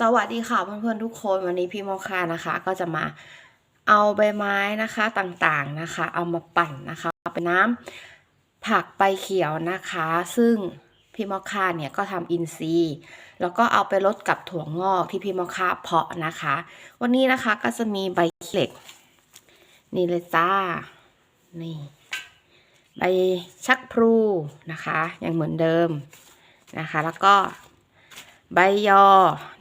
สวัสดีค่ะเพื่อนๆทุกคนวันนี้พี่โมคานะคะ ก็จะมาเอาใบไม้นะคะต่างๆนะคะ เอามาปั่นนะคะเป็นน้ำผักใบเขียวนะคะ ซึ่งพี่โมคาเนี่ยก็ทำอินทรีย์แล้วก็เอาไปลดกับถั่วงอกที่พี่โมคาเพาะนะคะ วันนี้นะคะก็จะมีใบเหล็ก นี่เลยจ้านี่ใบชักพลูนะคะ ยังเหมือนเดิมนะคะ แล้วก็ ใบยอ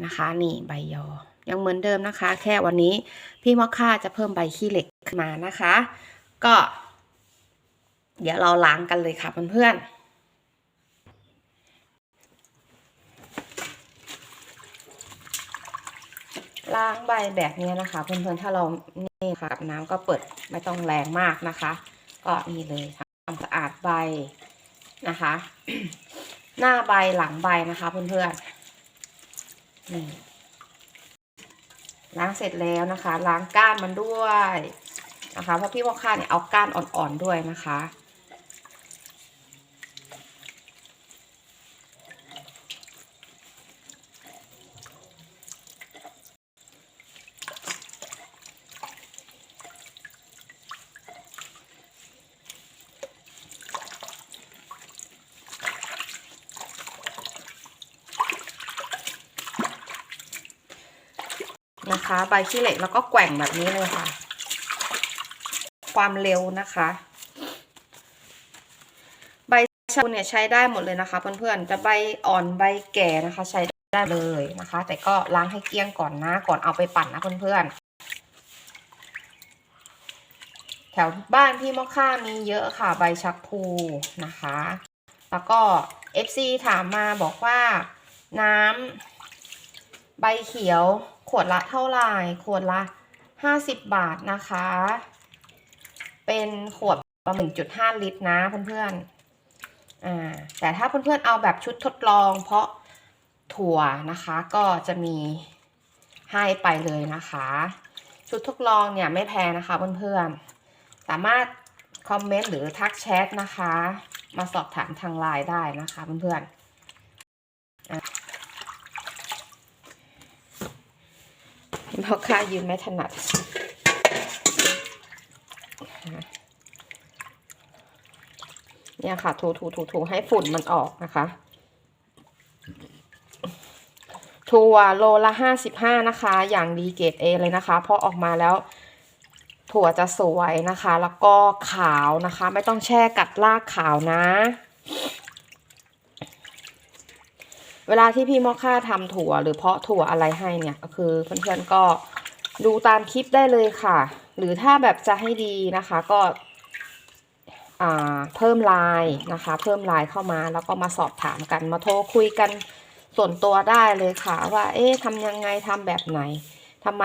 นะคะ นี่ใบยอ ยังเหมือนเดิมนะคะ แค่วันนี้พี่มอคค่าจะเพิ่มใบขี้เหล็กขึ้นมานะคะ ก็ เดี๋ยวเราล้างกันเลยค่ะเพื่อนๆล้างใบแบบนี้นะคะ เพื่อนๆ ถ้าเรานี่ค่ะกับน้ำก็เปิดไม่ต้องแรงมากนะคะ ก็นี่เลยค่ะทำสะอาดใบนะคะ หน้าใบหลังใบนะคะ เพื่อนๆ ล้างเสร็จแล้วนะคะ ล้างก้านมันด้วยนะคะ เพราะพี่ว่าค่าเนี่ยเอาก้านอ่อนๆด้วยนะคะ ใบขี้เหล็กแล้วก็แกว่งแบบนี้เลยค่ะ ความเร็วนะคะ ใบชาเนี่ยใช้ได้หมดเลยนะคะ เพื่อนๆจะใบอ่อนใบแก่นะคะ ใช้ได้เลยนะคะ แต่ก็ล้างให้เกลี้ยงก่อนนะก่อนเอาไปปั่นนะเพื่อนๆแถวบ้านพี่มอค่ามีเยอะค่ะใบชักพูนะคะ แล้วก็ FC ถามมาบอกว่าน้ำใบเขียว ขวดละเท่าไหร่ ขวดละห้าสิบบาทนะคะ เป็นขวดประมาณจุดห้าลิตรนะเพื่อนๆ อ่า แต่ถ้าเพื่อนๆเอาแบบชุดทดลอง เพราะถั่วนะคะก็จะมีให้ไปเลยนะคะ ชุดทดลองเนี่ยไม่แพงนะคะเพื่อนๆ สามารถคอมเมนต์หรือทักแชทนะคะ มาสอบถามทางไลน์ได้นะคะเพื่อนๆอะ เพราะข้ายืนไม่ถนัดเนี่ยค่ะถูถูถูถูให้ฝุ่นมันออกนะคะ ถั่วโลละห้าสิบห้านะคะ อย่างดีเกรดเอเลยนะคะพอออกมาแล้ว ถั่วจะสวยนะคะ แล้วก็ขาวนะคะ ไม่ต้องแช่กัดลากขาวนะ เวลาที่พี่มอค่าทำถั่ว หรือเพาะถั่วอะไรให้เนี่ยก็คือเพื่อนๆก็ดูตามคลิปได้เลยค่ะ หรือถ้าแบบจะให้ดีนะคะก็เพิ่มไลน์นะคะ เพิ่มไลน์เข้ามาแล้วก็มาสอบถามกันมาโทรคุยกันส่วนตัวได้เลยค่ะ ว่าเอ๊ะทำยังไงทำแบบไหนทำไม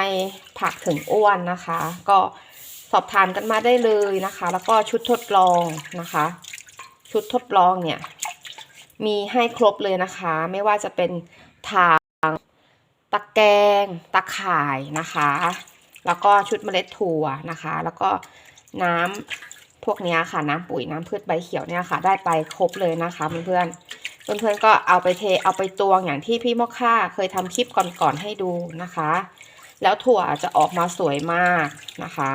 ผักถึงอ้วนนะคะ ก็สอบถามกันมาได้เลยนะคะ แล้วก็ชุดทดลองนะคะ ชุดทดลองเนี่ย มีให้ครบเลยนะคะ ไม่ว่าจะเป็นถางตะแกรงตะข่ายนะคะ แล้วก็ชุดเมล็ดถั่วนะคะ แล้วก็น้ำพวกนี้ค่ะ น้ำปุ๋ยน้ำพืชใบเขียวเนี่ยค่ะ ได้ไปครบเลยนะคะเพื่อนๆเพื่อนๆก็เอาไปเทเอาไปตวงอย่างที่พี่มอค่าเคยทำคลิปก่อนๆให้ดูนะคะ แล้วถั่วจะออกมาสวยมากนะคะ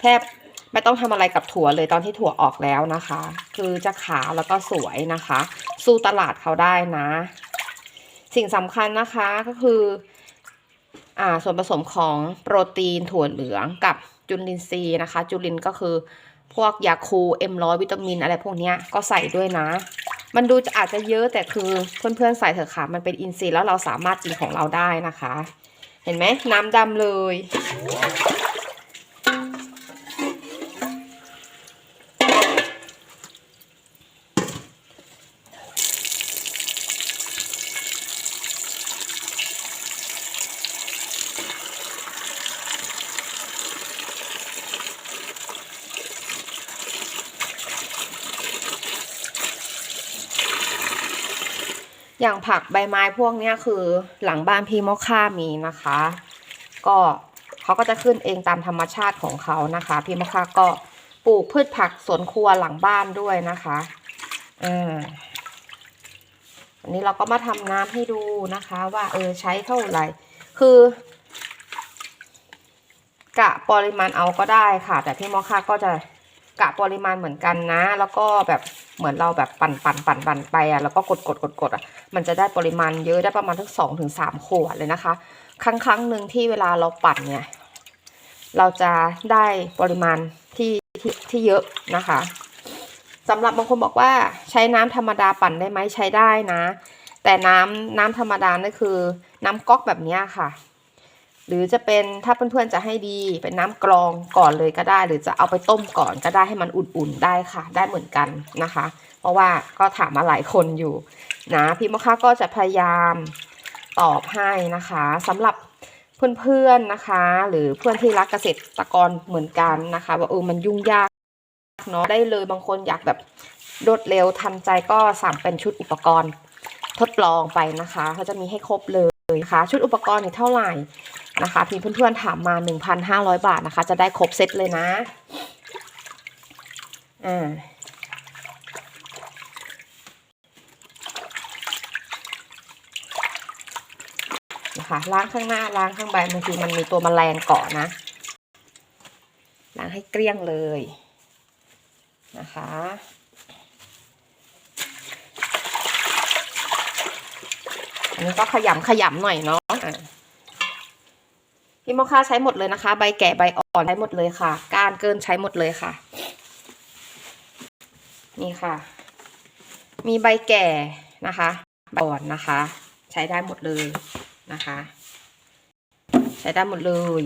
แทบ ไม่ต้องทำอะไรกับถั่วเลยตอนที่ถั่วออกแล้วนะคะ คือจะขาวแล้วก็สวยนะคะ สู้ตลาดเขาได้นะ สิ่งสำคัญนะคะก็คืออ่าส่วนผสมของโปรตีนถั่วเหลืองกับจุลินทรีย์นะคะ จุลินก็คือพวกยาคูเอ็มร้อยวิตามินอะไรพวกนี้ก็ใส่ด้วยนะ มันดูอาจจะเยอะแต่คือเพื่อนๆใส่เถอะค่ะ มันเป็นอินทรีย์แล้วเราสามารถกินของเราได้นะคะ เห็นไหมน้ำดำเลย อย่างผักใบไม้พวกนี้คือหลังบ้านพี่มอค่ามีนะคะ ก็เขาก็จะขึ้นเองตามธรรมชาติของเขานะคะ พี่มอค่าก็ปลูกพืชผักสวนครัวหลังบ้านด้วยนะคะอ่าวันนี้เราก็มาทำน้ำให้ดูนะคะ ว่าเออใช้เท่าไหร่ คือกะปริมาณเอาก็ได้ค่ะ แต่พี่มอค่าก็จะกะปริมาณเหมือนกันนะ แล้วก็แบบ เหมือนเราแบบปั่นปั่นปั่นปั่นไปอะแล้วก็กดกดกดกดอะมันจะได้ปริมาณเยอะได้ประมาณทั้งสองถึงสามขวดเลยนะคะ ครั้งครั้งหนึ่งที่เวลาเราปั่นเนี่ยเราจะได้ปริมาณที่ที่ที่เยอะนะคะสำหรับบางคนบอกว่าใช้น้ำธรรมดาปั่นได้ไหมใช้ได้นะ แต่น้ำน้ำธรรมดานั่นคือน้ำก๊อกแบบนี้ค่ะ หรือจะเป็นถ้าเพื่อนๆจะให้ดีเป็นน้ำกรองก่อนเลยก็ได้ หรือจะเอาไปต้มก่อนก็ได้ให้มันอุ่นๆได้ค่ะ ได้เหมือนกันนะคะ เพราะว่าก็ถามมาหลายคนอยู่นะพี่มะค่าก็จะพยายามตอบให้นะคะสำหรับเพื่อนๆนะคะ หรือเพื่อนที่รักเกษตรกรเหมือนกันนะคะ ว่าเออมันยุ่งยากเนาะได้เลยบางคนอยากแบบรวดเร็วทันใจก็สั่งเป็นชุดอุปกรณ์ทดลองไปนะคะเขาจะมีให้ครบเลยนะคะ ชุดอุปกรณ์นี่เท่าไหร่ นะคะพี่เพื่อนๆถามมา 1,500 บาทนะคะ จะได้ครบเซตเลยนะอ่านะคะล้างข้างหน้าล้างข้างใบบางทีมันมีตัวแมลงเกาะนะล้างให้เกลี้ยงเลยนะคะอันนี้ก็ขยำขยำหน่อยเนาะอะ พี่โมค่าใช้หมดเลยนะคะ ใบแก่ใบอ่อนใช้หมดเลยค่ะการเกินใช้หมดเลยค่ะ นี่ค่ะ มีใบแก่นะคะใบอ่อนนะคะ ใช้ได้หมดเลยนะคะ ใช้ได้หมดเลย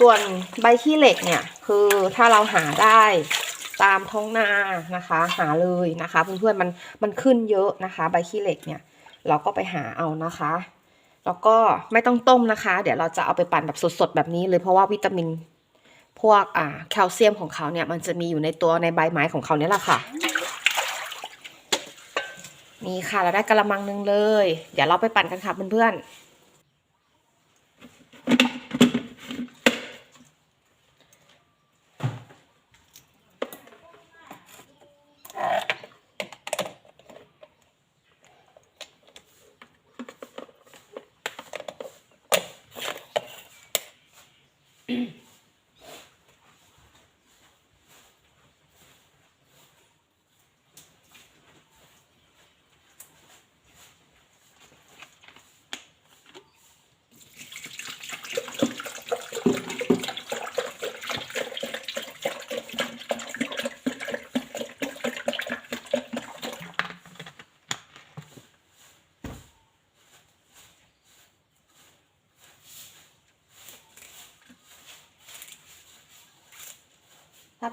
ส่วนใบขี้เหล็กเนี่ยคือถ้าเราหาได้ตามท้องนานะคะ หาเลยนะคะเพื่อนๆมันมันขึ้นเยอะนะคะ ใบขี้เหล็กเนี่ย เราก็ไปหาเอานะคะ แล้วก็ไม่ต้องต้มนะคะ เดี๋ยวเราจะเอาไปปั่นแบบสดๆแบบนี้เลยเพราะว่าวิตามิน พวกอ่าแคลเซียมของเขาเนี่ย มันจะมีอยู่ในตัวในใบไม้ของเขาเนี่ยแหละค่ะ นี่ค่ะเราได้กระมังหนึงเลย เดี๋ยวเราไปปั่นกันค่ะเพื่อนๆ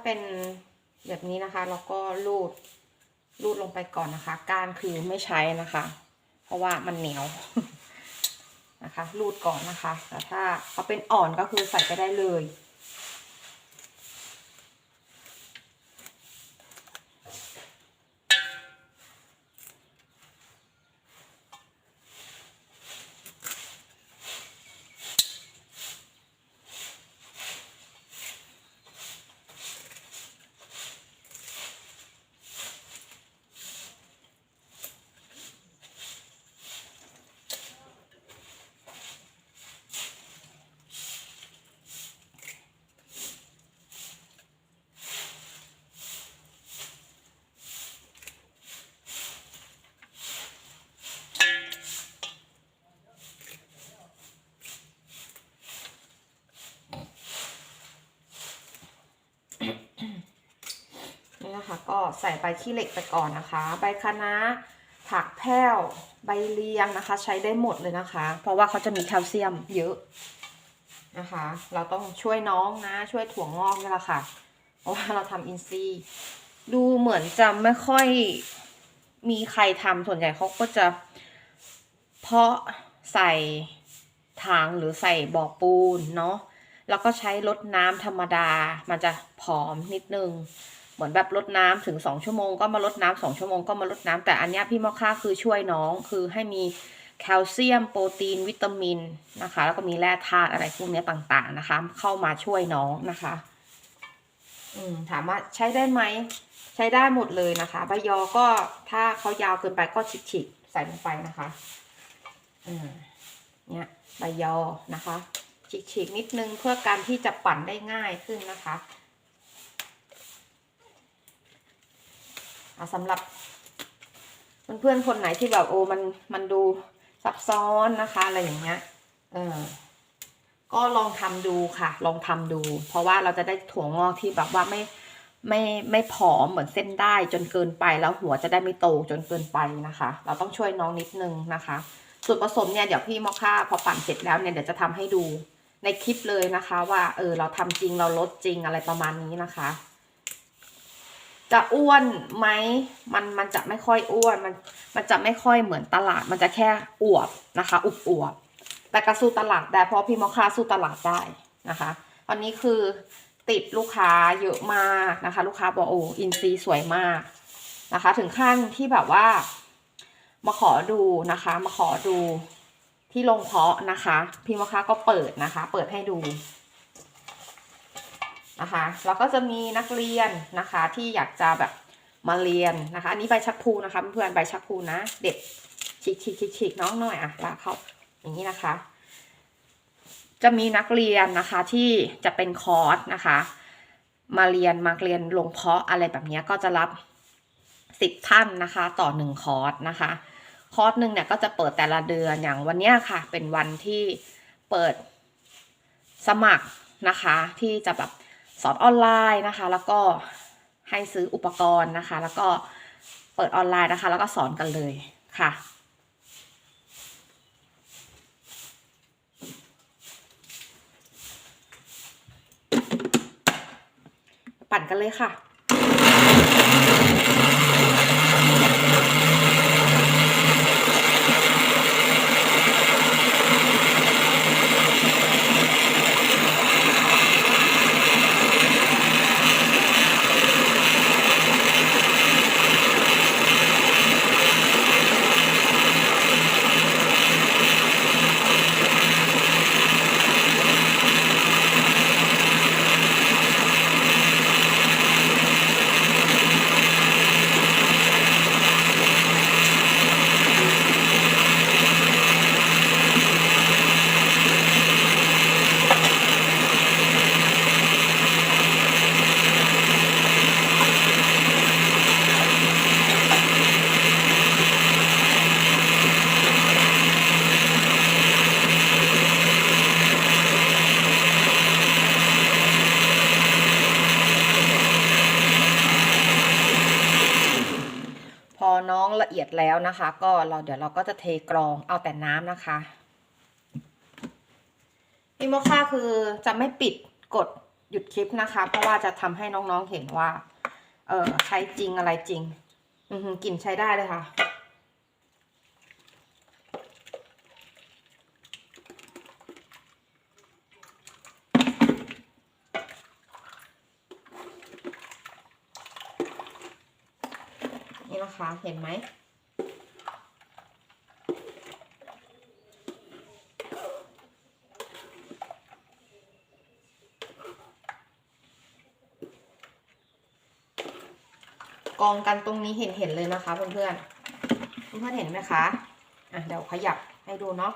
เป็นแบบนี้นะคะ แล้วก็รูดรูดลงไปก่อนนะคะ ก้านคือไม่ใช้นะคะ เพราะว่ามันเหนียวนะคะ รูดก่อนนะคะ แต่ถ้าเขาเป็นอ่อนก็คือใส่ไปได้เลย ใส่ใบขี้เหล็กไปก่อนนะคะ ใบคะน้าผักแพ้วใบเลียงนะคะ ใช้ได้หมดเลยนะคะ เพราะว่าเขาจะมีแคลเซียมเยอะนะคะ เราต้องช่วยน้องนะ ช่วยถั่วงอกนี่แหละค่ะ เพราะว่าเราทำอินทรีดูเหมือนจะไม่ค่อยมีใครทำส่วนใหญ่เขาก็จะ เพาะใส่ถังหรือใส่บ่อปูนเนาะแล้วก็ใช้รดน้ำธรรมดา มันจะผอมนิดนึง เหมือนแบบลดน้ำถึงสองชั่วโมงก็มาลดน้ำสองชั่วโมงก็มาลดน้ำแต่อันนี้พี่มอค่าคือช่วยน้องคือให้มีแคลเซียมโปรตีน วิตามินนะคะ แล้วก็มีแร่ธาตุอะไรพวกนี้ต่างๆนะคะ เข้ามาช่วยน้องนะคะ อืมถามว่าใช้ได้ไหมใช้ได้หมดเลยนะคะใบยอก็ถ้าเขายาวเกินไปก็ฉีกๆใส่ลงไปนะคะอืมเนี่ยใบยอนะคะฉีกๆนิดนึงเพื่อการที่จะปั่นได้ง่ายขึ้นนะคะ อะสำหรับเพื่อนๆคนไหนที่แบบโอ้มันมันดูซับซ้อนนะคะอะไรอย่างเงี้ย เออก็ลองทำดูค่ะ ลองทำดู เพราะว่าเราจะได้ถั่วงอกที่แบบว่าไม่ไม่ไม่ผอมเหมือนเส้นได้จนเกินไปแล้วหัวจะได้ไม่โตจนเกินไปนะคะ เราต้องช่วยน้องนิดนึงนะคะส่วนผสมเนี่ยเดี๋ยวพี่มอค่าพอปั่นเสร็จแล้วเนี่ยเดี๋ยวจะทำให้ดูในคลิปเลยนะคะ ว่าเออเราทำจริงเราลดจริงอะไรประมาณนี้นะคะ จะอ้วนไหมมันมันจะไม่ค่อยอ้วนมันมันจะไม่ค่อยเหมือนตลาด มันจะแค่อวบนะคะอุบอวบแต่ก็สู้ตลาดได้เพราะพี่มอคาสู้ตลาดได้นะคะตอนนี้คือติดลูกค้าเยอะมากนะคะ ลูกค้าบอกโอ้อินซีสวยมากนะคะ ถึงขั้นที่แบบว่า มาขอดูนะคะ มาขอดูที่ลงเพาะนะคะ พี่มอคาก็เปิดนะคะ เปิดให้ดู นะคะแล้วก็จะมีนักเรียนนะคะที่อยากจะแบบมาเรียนนะคะอันนี้ใบชักพูนะคะเพื่อนใบชักพูนะ เด็ดฉีกฉีกฉีกฉีกน้องหน่อยอะลาเข้าอย่างนี้นะคะ จะมีนักเรียนนะคะที่จะเป็นคอร์สนะคะ มาเรียนมาเรียนลงเพาะอะไรแบบนี้ก็จะรับสิบท่านนะคะ ต่อหนึ่งคอร์สนะคะ คอร์สหนึ่งเนี่ยก็จะเปิดแต่ละเดือนอย่างวันเนี้ยค่ะ เป็นวันที่เปิดสมัครนะคะ ที่จะแบบ สอนออนไลน์นะคะ แล้วก็ให้ซื้ออุปกรณ์นะคะ แล้วก็เปิดออนไลน์นะคะ แล้วก็สอนกันเลยค่ะ ปั่นกันเลยค่ะ แล้วนะคะ ก็เราเดี๋ยวเราก็จะเทกรองเอาแต่น้ำนะคะพี่โมค่าคือจะไม่ปิดกดหยุดคลิปนะคะ เพราะว่าจะทำให้น้องๆเห็นว่า เออใช้จริงอะไรจริง อือกลิ่นใช้ได้เลยค่ะนี่นะคะ เห็นไหม กองกันตรงนี้เห็นเห็นเลยนะคะเพื่อนเพื่อนเพื่อนเห็นไหมคะอะเดี๋ยวขยับให้ดูเนาะ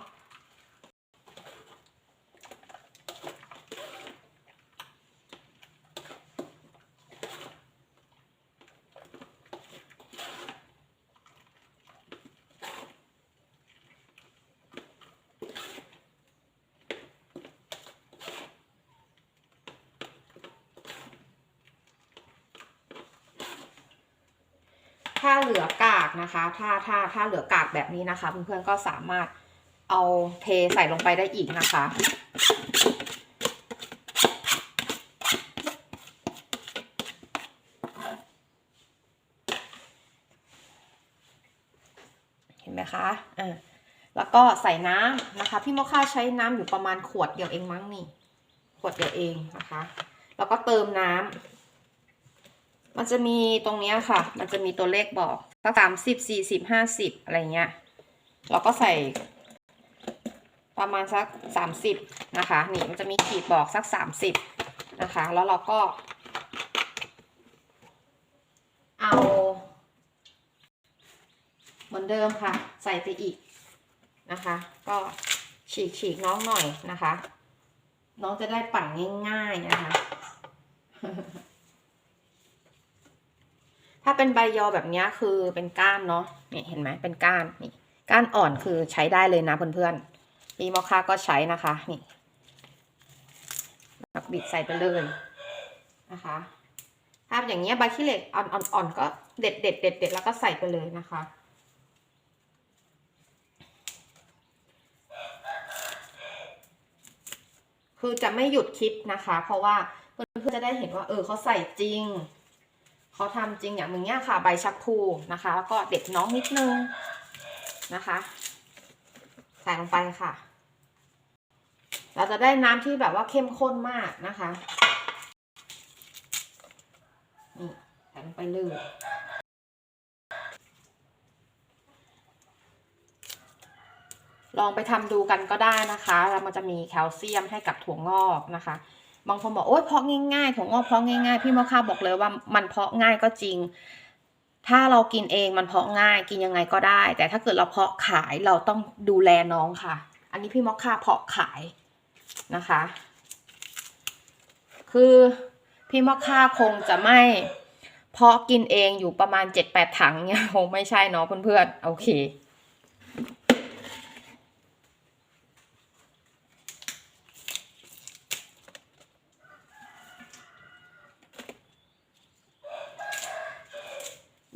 ถ้าเหลือกาก นะคะ ถ้าถ้าถ้าเหลือกากแบบนี้นะคะ เพื่อนๆก็สามารถเอาเทใส่ลงไปได้อีกนะคะ เห็นไหมคะอ่าแล้วก็ใส่น้ำนะคะ พี่โมค่าใช้น้ำอยู่ประมาณขวดเดียวเองมั้งนี่ ขวดเดียวเองนะคะ แล้วก็เติมน้ำมันจะมีตรงนี้ค่ะ มันจะมีตัวเลขบอก สักสามสิบสี่สิบห้าสิบอะไรเงี้ย เราก็ใส่ ประมาณสักสามสิบนะคะ นี่มันจะมีขีดบอกสักสามสิบนะคะ แล้วเราก็ เอา เหมือนเดิมค่ะ ใส่ไปอีกนะคะ ก็ฉีกฉีกน้องหน่อยนะคะ น้องจะได้ปั่นง่าย ๆ นะคะ ถ้าเป็นใบยอแบบนี้คือเป็นก้านเนาะเนี่ยเห็นไหมเป็นก้านนี่ก้านอ่อนคือใช้ได้เลยนะเพื่อนๆปีมอคาก็ใช้นะคะนี่บิดใส่ไปเลยนะคะถ้าอย่างเงี้ยใบขี้เหล็กอ่อนๆก็เด็ดเด็ดเด็ดเด็ดแล้วก็ใส่ไปเลยนะคะคือจะไม่หยุดคลิปนะคะ เพราะว่าเพื่อนๆจะได้เห็นว่า เออเขาใส่จริง เขาทำจริงอย่างมึงเนี้ยค่ะ ใบชักพลูนะคะ แล้วก็เด็ดน้องนิดนึงนะคะ ใส่ลงไปค่ะ เราจะได้น้ำที่แบบว่าเข้มข้นมากนะคะนี่ใส่ลงไปเลยลองไปทำดูกันก็ได้นะคะ แล้วมันจะมีแคลเซียมให้กับถั่วงอกนะคะ บางคนบอกโอ๊ยเพาะง่ายๆถั่วงอกเพาะง่ายๆพี่มะค่าบอกเลยว่ามันเพาะง่ายก็จริง ถ้าเรากินเองมันเพาะง่ายกินยังไงก็ได้ แต่ถ้าเกิดเราเพาะขายเราต้องดูแลน้องค่ะ อันนี้พี่มอคค่าเพาะขายนะคะ คือพี่มอคค่าคงจะไม่เพาะกินเองอยู่ประมาณเจ็ดแปดถังเนี่ยคงไม่ใช่เนาะเพื่อนๆโอเค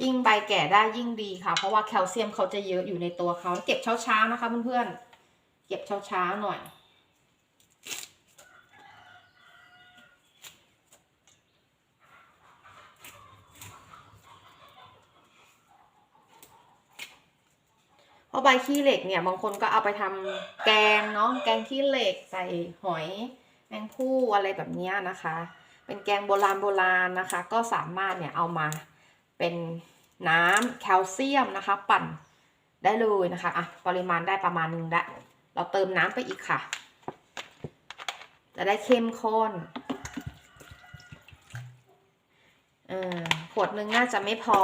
ยิ่งใบแก่ได้ยิ่งดีค่ะ เพราะว่าแคลเซียมเขาจะเยอะอยู่ในตัวเขาเก็บเช้าๆนะคะเพื่อนๆเก็บเช้าๆหน่อยเพราะใบขี้เหล็กเนี่ยบางคนก็เอาไปทำแกงเนาะแกงขี้เหล็กใส่หอยแมงผู้อะไรแบบนี้นะคะ เป็นแกงโบราณโบราณนะคะ ก็สามารถเนี่ยเอามาเป็น น้ำแคลเซียมนะคะ ปั่นได้เลยนะคะอะปริมาณได้ประมาณนึงละเราเติมน้ำไปอีกค่ะ จะได้เข้มข้นเออขวดนึงน่าจะไม่พอ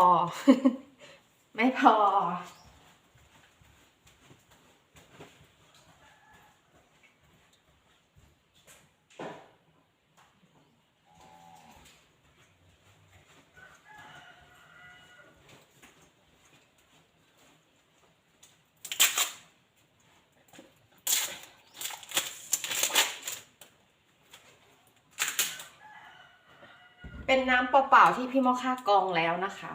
ไม่พอ เป็นน้ำเปล่าๆที่พี่มอค่ากรองแล้วนะคะ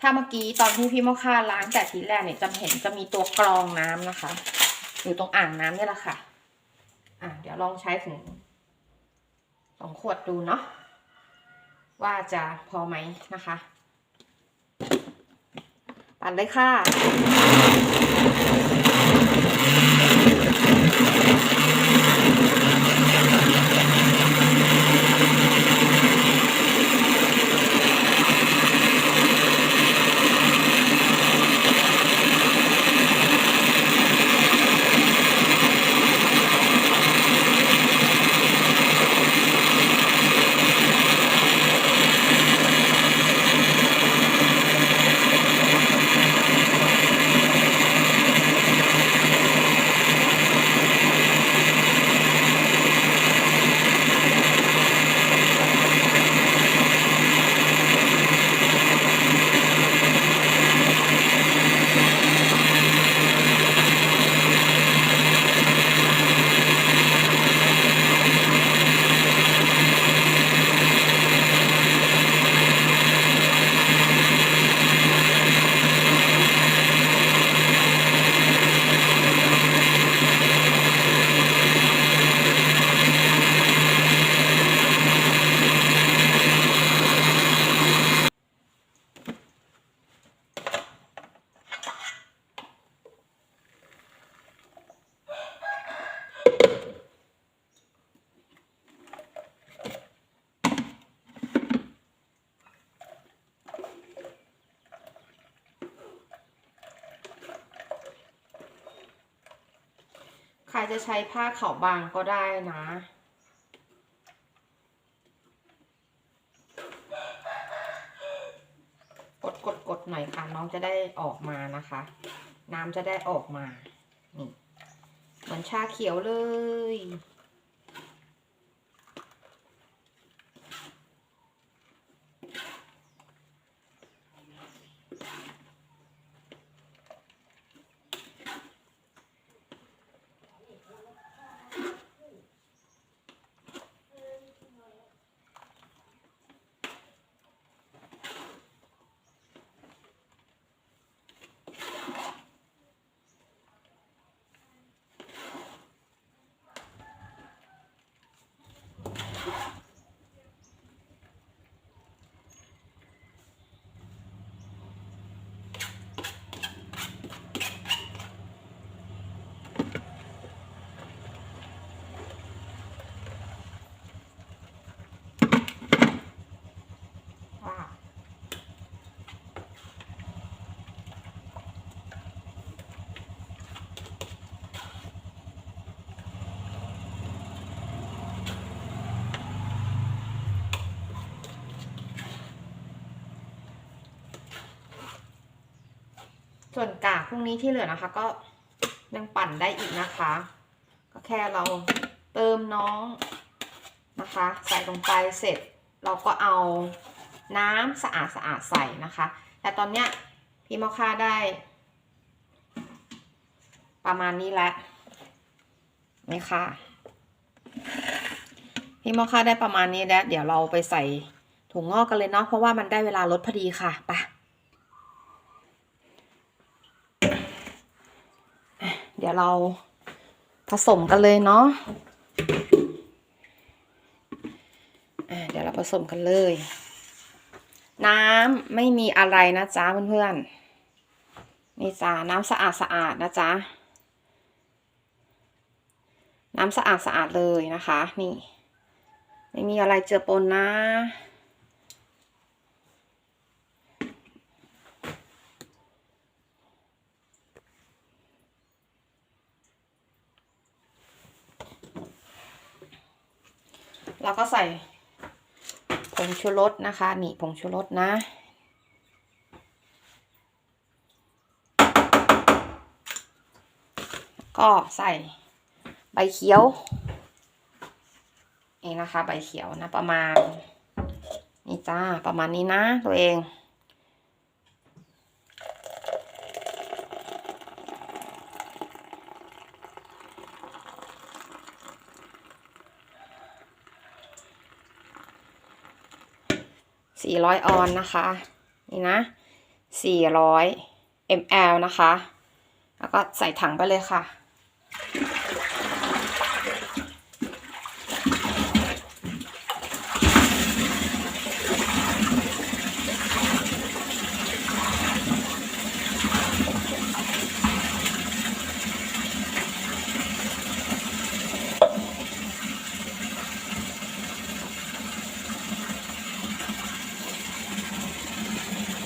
ถ้าเมื่อกี้ตอนที่พี่มอค่าล้างแต่ทีแรกเนี่ยจะเห็นจะมีตัวกรองน้ำนะคะ อยู่ตรงอ่างน้ำนี่แหละค่ะ อะ เดี๋ยวลองใช้ถึงสองขวดดูเนาะว่าจะพอไหมนะคะ ปั่นเลยค่ะเใครจะใช้ผ้าขาวบางก็ได้นะ กดกดกดหน่อยค่ะ น้องจะได้ออกมานะคะ น้ำจะได้ออกมา นี่ เหมือนชาเขียวเลย ส่วนกากพรุ่งนี้ที่เหลือนะคะ ก็ยังปั่นได้อีกนะคะ ก็แค่เราเติมน้องนะคะ ใส่ลงไปเสร็จเราก็เอาน้ำสะอาดสะอาดใส่นะคะ แต่ตอนเนี้ยพี่มอค่าได้ ประมาณนี้แล้วนี่ค่ะพี่มอค่าได้ประมาณนี้แล้ว เดี๋ยวเราไปใส่ถุงงอกกันเลยเนาะเพราะว่ามันได้เวลาลดพอดีค่ะไป ดี๋ยวเราผสมกันเลยเนาะอะเดี๋ยวเราผสมกันเลย น้ำไม่มีอะไรนะจ๊ะเพื่อนๆนี่จ้าน้ำสะอาดสะอาดนะจ๊ะน้ำสะอาดสะอาดเลยนะคะ นี่ ไม่มีอะไรเจือปนนะ เราก็ใส่ผงชูรสนะคะ นี่ผงชูรสนะ ก็ใส่ใบเขียว นี่นะคะ ใบเขียวนะประมาณ นี่จ้าประมาณนี้นะตัวเอง 400 ออนนะคะ นี่นะ 400 ml นะคะ แล้วก็ใส่ถังไปเลยค่ะ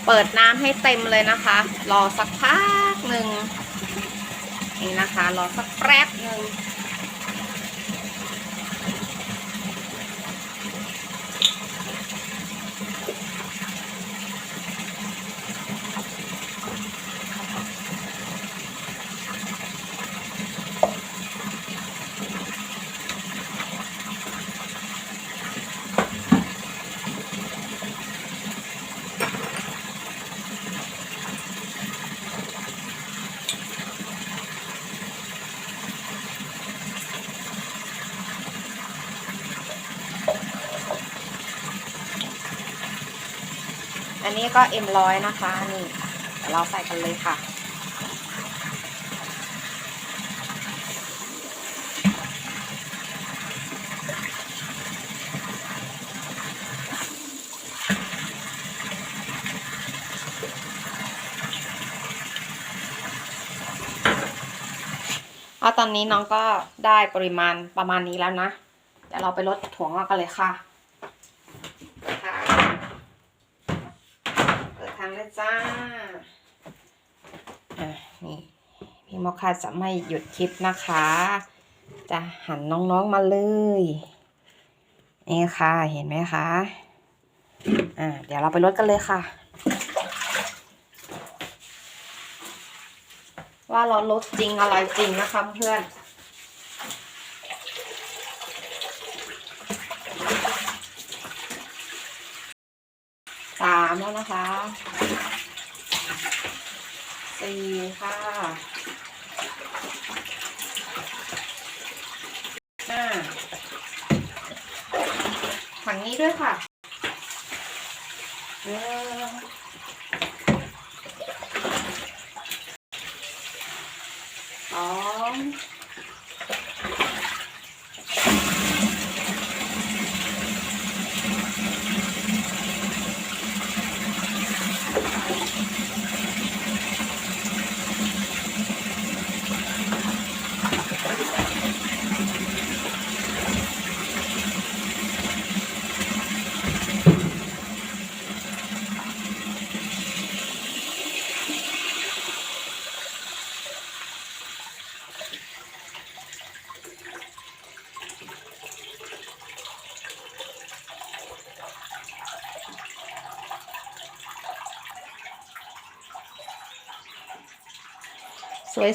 เปิดน้ำให้เต็มเลยนะคะ รอสักพักหนึ่งนี่นะคะ รอสักแป๊บหนึ่ง นี้ก็เอ็มร้อยนะคะนี่เดี๋ยวเราใส่กันเลยค่ะเอาตอนนี้น้องก็ได้ปริมาณประมาณนี้แล้วนะ เดี๋ยวเราไปลดถั่วงอกกันเลยค่ะเปิดทางเลยจ้า อะนี่พี่มอคาจะไม่หยุดคลิปนะคะ จะหันน้องๆมาเลย นี่ค่ะ เห็นไหมคะ อ่า เดี๋ยวเราไปลดกันเลยค่ะ ว่าเราลดจริงอะไรจริงนะคะเพื่อนสามแล้วนะคะสี่ค่ะ ฝั่งนี้ด้วยค่ะหนึ่งสอง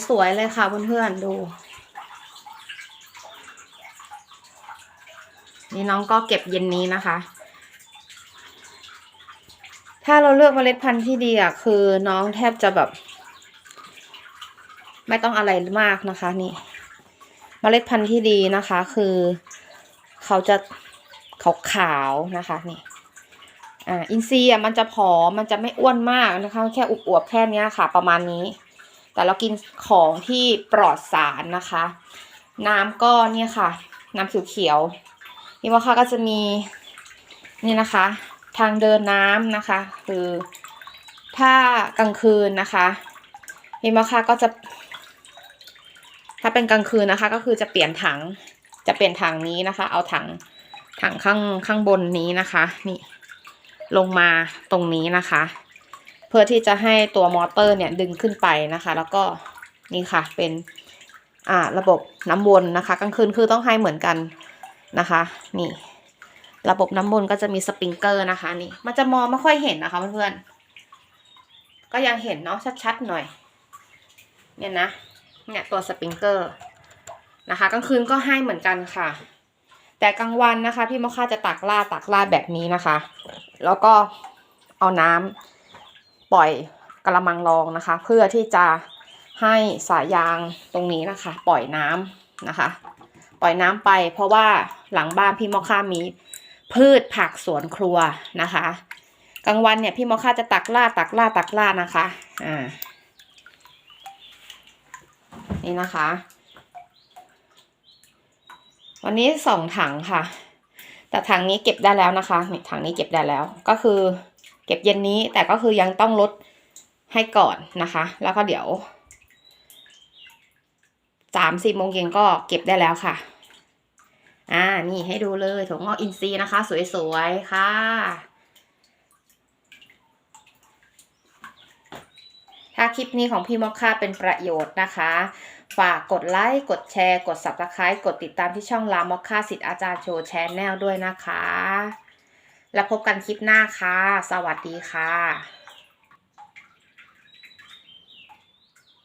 สวยๆเลยค่ะเพื่อนๆดู นี่น้องก็เก็บเย็นนี้นะคะ ถ้าเราเลือกเมล็ดพันธุ์ที่ดีอะคือน้องแทบจะแบบ ไม่ต้องอะไรมากนะคะนี่ เมล็ดพันธุ์ที่ดีนะคะ คือเขาจะขาวๆนะคะนี่อ่าอินทรีอะมันจะผอมมันจะไม่อ้วนมากนะคะ แค่อวบๆแค่นี้ค่ะ ประมาณนี้ แต่เรากินของที่ปลอดสารนะคะ น้ำก็เนี่ยค่ะ น้ำเขียวๆนี่ว่าค่ะก็จะมีนี่นะคะ ทางเดินน้ำนะคะ คือถ้ากลางคืนนะคะนี่ว่าค่ะก็จะ ถ้าเป็นกลางคืนนะคะ ก็คือจะเปลี่ยนถังจะเปลี่ยนถังนี้นะคะ เอาถังถังข้างข้างบนนี้นะคะ นี่ ลงมาตรงนี้นะคะ เพื่อที่จะให้ตัวมอเตอร์เนี่ยดึงขึ้นไปนะคะ แล้วก็นี่ค่ะเป็นอ่าระบบน้ำวนนะคะกลางคืนคือต้องให้เหมือนกันนะคะ นี่ ระบบน้ำวนก็จะมีสปริงเกอร์นะคะ นี่ มันจะมองไม่ค่อยเห็นนะคะเพื่อนๆก็ยังเห็นเนาะชัดๆหน่อย เนี่ยนะเนี่ยตัวสปริงเกอร์นะคะกลางคืนก็ให้เหมือนกันค่ะ แต่กลางวันนะคะ พี่มอค่าจะตักลาดตักลาดแบบนี้นะคะ แล้วก็เอาน้ำ ปล่อยกระมังรองนะคะ เพื่อที่จะให้สายยางตรงนี้นะคะ ปล่อยน้ำนะคะ ปล่อยน้ำไปเพราะว่าหลังบ้านพี่มอค่ามีพืชผักสวนครัวนะคะกลางวันเนี่ยพี่มอค่าจะตักล่าตักล่าตักล่านะคะอ่านี่นะคะ วันนี้สองถังค่ะ แต่ถังนี้เก็บได้แล้วนะคะถังนี้เก็บได้แล้วก็คือ เก็บเย็นนี้แต่ก็คือยังต้องลดให้ก่อนนะคะ แล้วก็เดี๋ยวสามสี่โมงเย็นก็เก็บได้แล้วค่ะ อ่า นี่ให้ดูเลยถั่วงอกอินทรีย์นะคะ สวยๆ ค่ะ ถ้าคลิปนี้ของพี่มอคค่าเป็นประโยชน์นะคะ ฝากกดไลค์ กดแชร์ กด subscribe กดติดตามที่ช่องลามอคค่าสิทธิ์อาจารย์โชว์แชนแนลด้วยนะคะ แล้วพบกันคลิปหน้าค่ะ สวัสดีค่ะ